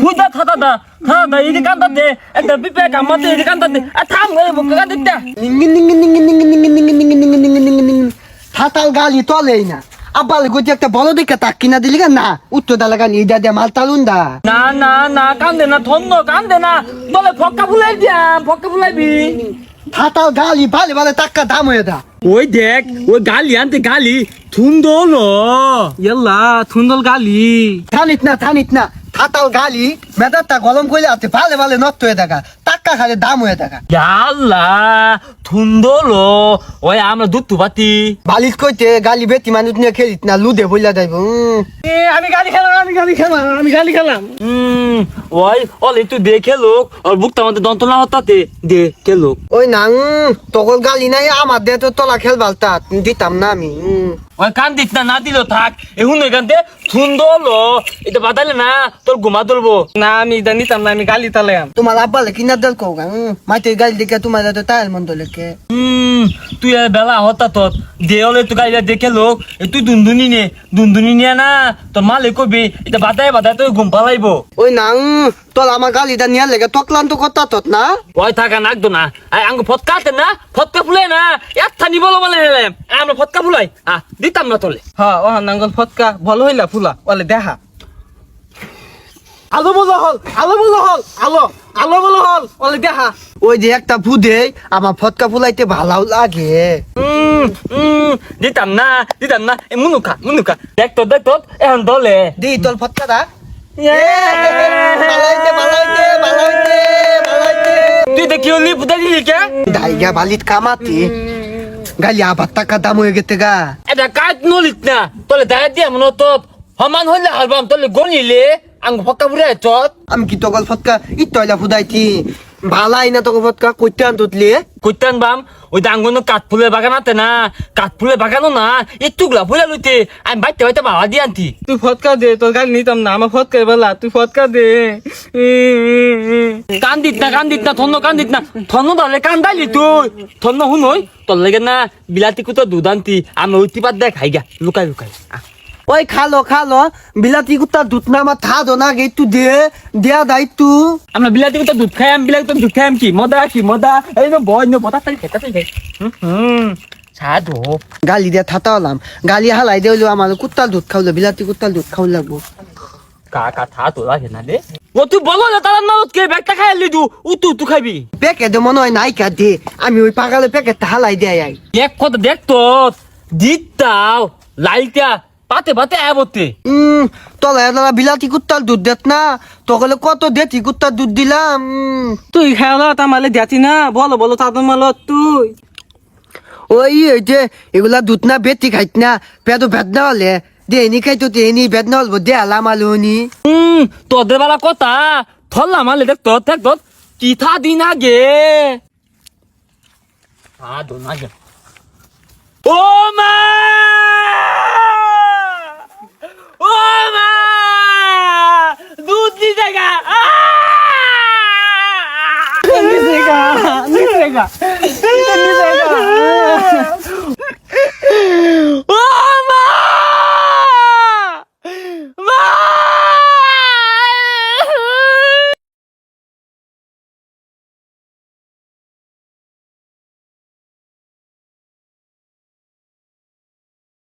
তুই দা থাতা দা থাতা দা এদিকে কান্দা দে একটা পিপে কামাতে এদিকে কান্দা দে আর থাম গরে বুক কান্দা দে হাতাল গালি তলেই না আব্বালে গতি একটা বড় দিকে তাক কিনা দিলি গা না উত্তর দালা গানি ইদা দে মাল তালুন দা না না না কান্দে না ধন্য কান্দে না বলে ফক্কা ফুলাই দিয়া ফক্কা ফুলাইবি হাতাল গালি ভালে ভালে টাক্কা দাম হয়ে দা। ওই দেখ ওই গালি আনতে গালি থুন্দল ইয়াল্লা থুন্দল গালি। থানিত না থানিত না হাতাল গালি মেদারটা গরম করে আছে ভালে ভালে নষ্ট হয়ে থাকা টাক্কা খালে দাম হয়ে থাকা ইয়াল্লা থুন্দল ওই আমরা দুধ তুবাতি বালিশ কইতে গালি বেটি মানুষ নিয়ে খেলিত না লুদে বইলা যাইব আমি গালি খেলাম আমি গালি খেলাম আমি গালি খেলাম। হুম ওই অলে তুই দেখে লোক ওর বুকটা আমাদের দন্তনা হতাতে দেখে লোক। ওই না তখন গালি নাই আমার দে তো তলা খেল বালতা দিতাম না আমি ওই কান দিস না না দিল থাক। এখন এখানতে সুন্দর এটা বাদালে না তোর ঘুমা তুলবো না আমি এটা নিতাম না আমি গালি তালাম তোমার আব্বালে কিনা দল কও গা মাইতে গালি দেখে তোমার তো তাইল মন দলে কে হুম তুই আর বেলা হতা তোর। দেওয়ালে তুই গাইলা দেখে লোক। তুই দুনদুনি নে। দুনদুনি নিয়ে না তোর মালে কবি। এটা বাদায় বাদায় তুই ঘুম পালাইবো। ওই না তোর আমার গালিটা নিয়ে লেগে তকলান তো কথা তত না? ওই থাকা নাকদো না। আই আঙ্গ ফটকাতে না? ফটকা ফুলে না? একটা নি বলো বলে হেলাম আমরা ফটকা ফুলাই। আ দিতাম না তোলে। হ্যাঁ ও নাঙ্গল ফটকা। ভালো হইলা ফুলা। ওলে দেখা। আলো বলো হল আলো বলো হল আলো। আলো বলো হল দেখা। ওই যে একটা ফুদে আমার ফটকা ফুলাইতে ভালো লাগে। দিতাম না দিতাম না। এ মুনুকা মুনুকা দেখ তো দেখ তো এখন দলে। দি তোর ফটকা দা ভালাইতে ভালাইতে ভালাইতে ভালাইতে। তুই দেখি ওলি পুতা দিলি কে? দাইগা বালিত কামাতি। গালি আবার টাকা দাম হয়ে গেছে গা। এটা কাজ নলিত না তোলে দায় দিয়া মনে তো সমান হইলে হারবাম তোলে গনিলে আঙ্গ ফক্কা পুরে চত আমি কি তগল ফটকা? ইতয়লা ফুদাইতি। ভালাই না তগল ফটকা? কইতে আনতুতলি কইতান বাম ওই ডাঙ্গনো কাঠ ফুলের বাগান আছে না কাঠ ফুলের বাগানও না একটুগুলা ফুলে লইতে আমি বাইতে বাইতে বাবা দিয়ে আনতি। তুই ফটকা দে তোর গাল নিতাম না আমার ফটকা বলা তুই ফটকা দে। কান দিত না কান দিত না থন্ন কান দিত না থন্ন দলে কান দাইলি তুই। থন্ন হুন হই তোর লাগে না বিলাতি কুতো দুধ আনতি আমি উঠি পাত দেখ খাই গা লুকাই লুকাই। আহ। ওই খালো খালো। বিলাতি কুত্তা দুধ না আমার থা দো না গে তু দে দেয়া দাই তু আমরা বিলাতি কুতো দুধ খাই আমি বিলাতি দুধ খাই কি? মদা কি মদা এই নো বয় নো বতা তাই খেতা তাই হুম সাধু। গালি দিয়ে থাতা হলাম। গালি হালাই দেওলো আমার কুত্তার দুধ খাওলো বিলাতি কুত্তার দুধ খাওয়া লাগবো। কাকা থা তো লাগে না রে। ও তুই বলো না তার কে ব্যাগটা খাই লিদু উতু তুই খাবি প্যাকেট মনে হয় নাই কা দে। আমি ওই পাগালে প্যাকেটটা হালাই দেয় আই। দেখ কত দেখ তো। দিতাও লাইটা পাতে পাতে আবতে উম তলা এলা বিলাতি কুত্তার দুধ দেত না। তকলে কত দেতি কুত্তার দুধ দিলাম উম, তুই খেলা তামালে দেতি না বলো বলো তাদের মাল তুই। ওই এই যে এগুলা দুধ না বেতি খাইত না পেটো ভেদ না হলে। দে এনি খাইতো তে এনি ভেদ না হলবো দে আলাম আলুনি হুম তোদের বেলা কথা ধরলাম আলে দেখ তোর দেখ তোর কি থা দিন আগে। হ্যাঁ দোন আগে। ও মা! নিচেগা নিচেগা নিচেগা